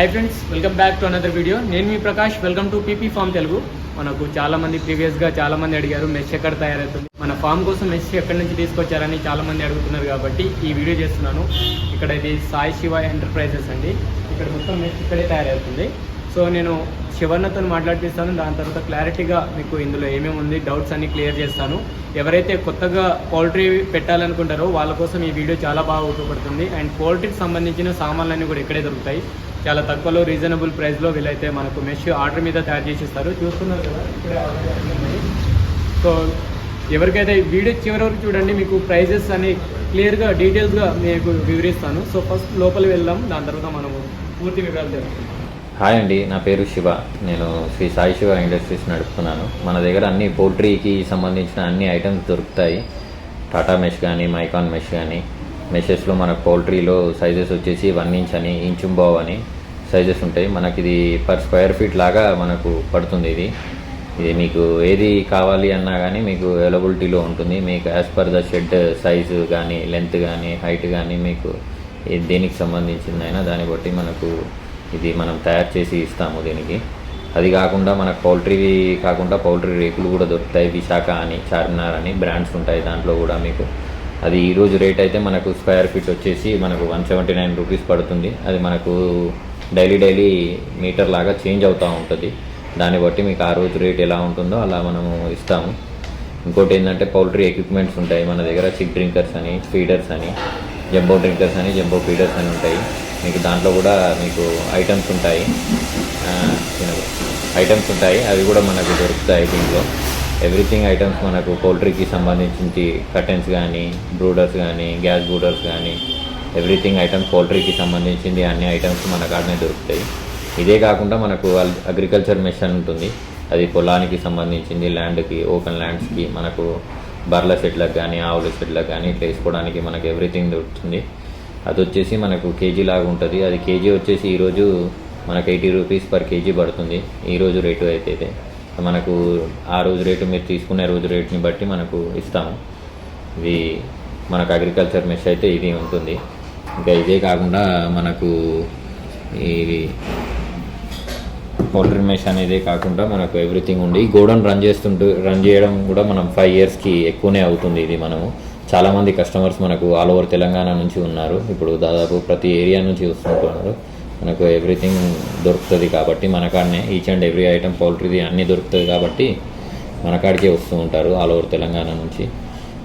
Hi friends welcome back to another video నేను మీ Prakash welcome to PP farm Telugu మనకు చాలా మంది ప్రీవియస్గా చాలా మంది అడిగారు మెష్ ఎక్కడ తయారవుతుంది? మన ఫామ్ కోసం మెష్ ఎక్కడి నుంచి తీసుకొచ్చారని చాలా మంది అడుగుతున్నారు కాబట్టి ఈ వీడియో చేస్తున్నాను. ఇక్కడ ఇది సాయి శివ ఎంటర్ప్రైజెస్ అండి. ఇక్కడ మొత్తం మెష్ ఇక్కడే తయారవుతుంది. సో నేను శివర్ణతో మాట్లాడిపిస్తాను. దాని తర్వాత క్లారిటీగా మీకు ఇందులో ఏమేమి ఉంది డౌట్స్ అన్ని క్లియర్ చేస్తాను. ఎవరైతే కొత్తగా పౌల్ట్రీ పెట్టాలనుకుంటారో వాళ్ళ కోసం ఈ వీడియో చాలా బాగా ఉపయోగపడుతుంది. అండ్ పౌల్ట్రీకి సంబంధించిన సామాన్లన్నీ కూడా ఇక్కడే దొరుకుతాయి. చాలా తక్కువలో రీజనబుల్ ప్రైస్లో వీలైతే మనకు మెష్ ఆర్డర్ మీద తయారు చేసి ఇస్తారు. చూస్తున్నారు కదా ఇక్కడే సో ఎవరికైతే వీడియో చివరి వరకు చూడండి మీకు ప్రైజెస్ అని క్లియర్గా డీటెయిల్స్గా మీకు వివరిస్తాను. సో ఫస్ట్ లోపలి వెళ్దాం దాని తర్వాత మనము పూర్తి వివరాలు తెలుసుకుందాం. హాయ్ అండి నా పేరు శివ. నేను శ్రీ సాయి శివ ఇండస్ట్రీస్ నడుపుతున్నాను. మన దగ్గర అన్ని పోల్ట్రీకి సంబంధించిన అన్ని ఐటమ్స్ దొరుకుతాయి. టాటా మెష్ కానీ మైకాన్ మెష్ కానీ మెషెస్లో మన పౌల్ట్రీలో సైజెస్ వచ్చేసి వన్ ఇంచ్ అని ఇంచుంబావ్ అని సైజెస్ ఉంటాయి. మనకి ఇది పర్ స్క్వేర్ ఫీట్ లాగా మనకు పడుతుంది ఇది. ఇది మీకు ఏది కావాలి అన్నా కానీ మీకు అవైలబిలిటీలో ఉంటుంది. మీకు as per the shed size కానీ లెంత్ కానీ హైట్ కానీ మీకు ఏ- దేనికి సంబంధించిందైనా దాన్ని బట్టి మనకు ఇది మనం తయారు చేసి ఇస్తాము దీనికి. అది కాకుండా మనకు పౌల్ట్రీవి కాకుండా పౌల్ట్రీ రేకులు కూడా దొరుకుతాయి. విశాఖ అని చార్మినార్ అని బ్రాండ్స్ ఉంటాయి. దాంట్లో కూడా మీకు అది ఈరోజు రేట్ అయితే మనకు స్క్వేర్ ఫీట్ వచ్చేసి మనకు వన్ సెవెంటీ నైన్ రూపీస్ పడుతుంది. అది మనకు డైలీ డైలీ మీటర్ లాగా చేంజ్ అవుతూ ఉంటుంది. దాన్ని బట్టి మీకు ఆ రోజు రేట్ ఎలా ఉంటుందో అలా మనము ఇస్తాము. ఇంకోటి ఏంటంటే పౌల్ట్రీ ఎక్విప్మెంట్స్ ఉంటాయి. మన దగ్గర చిక్ డ్రింకర్స్ అని ఫీడర్స్ అని జంబో డ్రింకర్స్ అని జంబో ఫీడర్స్ అని ఉంటాయి. మీకు దాంట్లో కూడా మీకు ఐటమ్స్ ఉంటాయి. ఐటమ్స్ ఉంటాయి. అవి కూడా మనకు దొరుకుతాయి దీంట్లో. ఎవ్రీథింగ్ ఐటమ్స్ మనకు పౌల్ట్రీకి సంబంధించి కర్టెన్స్ కానీ బ్రూడర్స్ కానీ గ్యాస్ బ్రూడర్స్ కానీ ఎవ్రీథింగ్ ఐటమ్స్ పౌల్ట్రీకి సంబంధించింది అన్ని ఐటమ్స్ మన కాడనే దొరుకుతాయి. ఇదే కాకుండా మనకు అగ్రికల్చర్ మెషిన్ ఉంటుంది. అది పొలానికి సంబంధించింది ల్యాండ్కి ఓపెన్ ల్యాండ్స్కి మనకు బర్ల షెడ్లకు కానీ ఆవుల షెడ్లకు కానీ ఇట్లా వేసుకోవడానికి మనకు ఎవ్రీథింగ్ దొరుకుతుంది. అది వచ్చేసి మనకు కేజీ లాగా ఉంటుంది. అది కేజీ వచ్చేసి ఈరోజు మనకు ఎయిటీ రూపీస్ పర్ కేజీ పడుతుంది. ఈరోజు రేటు అయితే మనకు ఆ రోజు రేటు మీరు తీసుకునే రోజు రేటుని బట్టి మనకు ఇస్తాము. ఇది మనకు అగ్రికల్చర్ మెష్ అయితే ఇది ఉంటుంది. ఇంకా ఇదే కాకుండా మనకు ఇది పౌల్ట్రీ మెష్ అనేదే కాకుండా మనకు ఎవ్రీథింగ్ ఉండి గోడౌన్ రన్ చేస్తుంటూ రన్ చేయడం కూడా మనం ఫైవ్ ఇయర్స్కి ఎక్కువనే అవుతుంది ఇది మనము. చాలామంది కస్టమర్స్ మనకు ఆల్ ఓవర్ తెలంగాణ నుంచి ఉన్నారు. ఇప్పుడు దాదాపు ప్రతి ఏరియా నుంచి వస్తుంటున్నారు. మనకు ఎవ్రీథింగ్ దొరుకుతుంది కాబట్టి మనకాడనే ఈచ్ అండ్ ఎవ్రీ ఐటమ్ పౌల్ట్రీది అన్నీ దొరుకుతుంది కాబట్టి మన కాడికే వస్తూ ఉంటారు ఆల్ ఓవర్ తెలంగాణ నుంచి.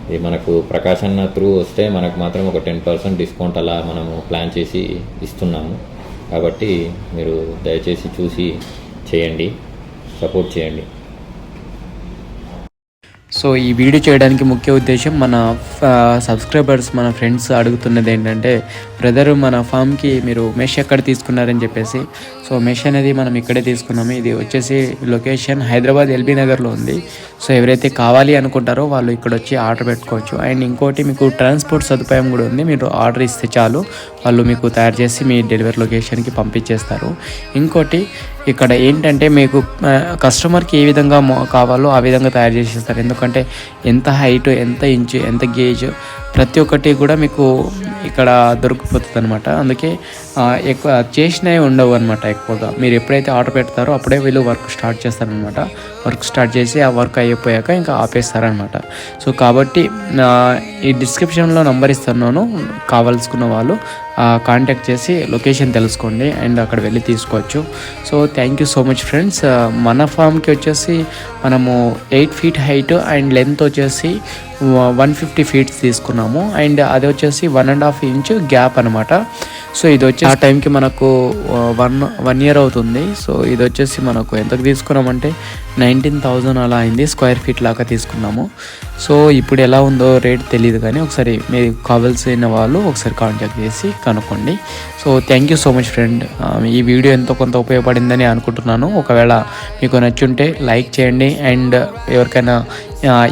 ఇది మనకు ప్రకాశన్న త్రూ వస్తే మనకు మాత్రం ఒక టెన్ పర్సెంట్ డిస్కౌంట్ అలా మనము ప్లాన్ చేసి ఇస్తున్నాము. కాబట్టి మీరు దయచేసి చూసి చేయండి సపోర్ట్ చేయండి. సో ఈ వీడియో చేయడానికి ముఖ్య ఉద్దేశం మన సబ్స్క్రైబర్స్ మన ఫ్రెండ్స్ అడుగుతున్నది ఏంటంటే బ్రదర్ మన ఫామ్కి మీరు మెష్ ఎక్కడ తీసుకున్నారని చెప్పేసి. సో మెష్ అనేది మనం ఇక్కడే తీసుకున్నాము. ఇది వచ్చేసి లొకేషన్ హైదరాబాద్ ఎల్బీ నగర్లో ఉంది. సో ఎవరైతే కావాలి అనుకుంటారో వాళ్ళు ఇక్కడ వచ్చి ఆర్డర్ పెట్టుకోవచ్చు. అండ్ ఇంకోటి మీకు ట్రాన్స్పోర్ట్ సదుపాయం కూడా ఉంది. మీరు ఆర్డర్ ఇస్తే చాలు. వాళ్ళు మీకు తయారు చేసి మీ డెలివరీ లొకేషన్కి పంపించేస్తారు. ఇంకోటి ఇక్కడ ఏంటంటే మీకు కస్టమర్కి ఏ విధంగా కావాలో ఆ విధంగా తయారు చేసేస్తారు. ఎందుకంటే ఎంత హైట్ ఎంత ఇంచు ఎంత గేజ్ ప్రతి ఒక్కటి కూడా మీకు ఇక్కడ దొరికిపోతుంది అనమాట అందుకే ఎక్కువ చేసినవి ఉండవు అనమాట ఎక్కువగా. మీరు ఎప్పుడైతే ఆర్డర్ పెడతారో అప్పుడే వీళ్ళు వర్క్ స్టార్ట్ చేస్తారనమాట వర్క్ స్టార్ట్ చేసి ఆ వర్క్ అయిపోయాక ఇంకా ఆపేస్తారనమాట సో కాబట్టి ఈ డిస్క్రిప్షన్లో నంబర్ ఇస్తున్నాను. కావాల్సుకున్న వాళ్ళు కాంటాక్ట్ చేసి లొకేషన్ తెలుసుకోండి అండ్ అక్కడ వెళ్ళి తీసుకోవచ్చు. So thank you so much friends మన ఫామ్కి వచ్చేసి మనము eight feet height and length వచ్చేసి వన్ ఫిఫ్టీ ఫీట్స్ తీసుకున్నాము. అండ్ అది వచ్చేసి one and half inch gap అనమాట సో ఇది వచ్చి ఆ టైంకి మనకు వన్ వన్ ఇయర్ అవుతుంది. సో ఇది వచ్చేసి మనకు ఎంతకు తీసుకున్నామంటే నైన్టీన్ థౌజండ్ అలా అయింది స్క్వేర్ ఫీట్ లాగా తీసుకున్నాము. సో ఇప్పుడు ఎలా ఉందో రేట్ తెలియదు కానీ ఒకసారి మీరు కావాల్సిన వాళ్ళు ఒకసారి కాంటాక్ట్ చేసి కనుక్కోండి. So thank you so much friend ఈ వీడియో ఎంతో కొంత ఉపయోగపడిందని అనుకుంటున్నాను. ఒకవేళ మీకు నచ్చుంటే లైక్ చేయండి. అండ్ ఎవరికైనా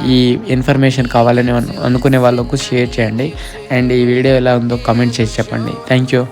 ఈ ఇన్ఫర్మేషన్ కావాలని అనుకునే వాళ్ళకు షేర్ చేయండి. అండ్ ఈ వీడియో ఎలా ఉందో కమెంట్ చేసి చెప్పండి. Thank you